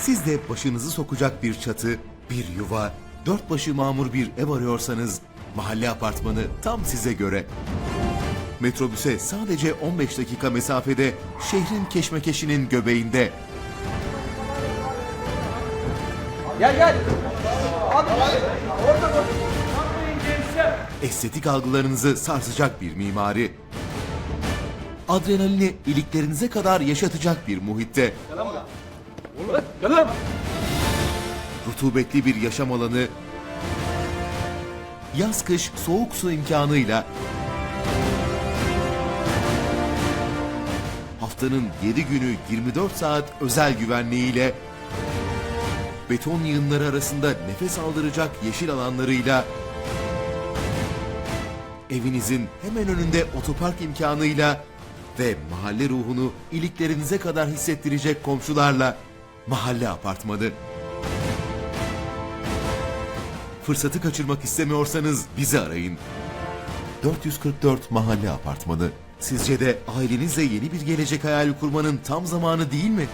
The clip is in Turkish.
Siz de başınızı sokacak bir çatı, bir yuva, dört başı mamur bir ev arıyorsanız mahalle apartmanı tam size göre. Metrobüse sadece 15 dakika mesafede şehrin keşmekeşinin göbeğinde Gel gel. estetik algılarınızı sarsacak bir mimari. Adrenalini iliklerinize kadar yaşatacak bir muhitte. Lan. rutubetli bir yaşam alanı, yaz kış soğuk su imkanıyla haftanın 7 günü 24 saat özel güvenliğiyle beton yığınları arasında nefes aldıracak yeşil alanlarıyla evinizin hemen önünde otopark imkanıyla ve mahalle ruhunu iliklerinize kadar hissettirecek komşularla mahalle apartmanı. Fırsatı kaçırmak istemiyorsanız bizi arayın. 444 Mahalle Apartmanı. Sizce de ailenizle yeni bir gelecek hayali kurmanın tam zamanı değil mi?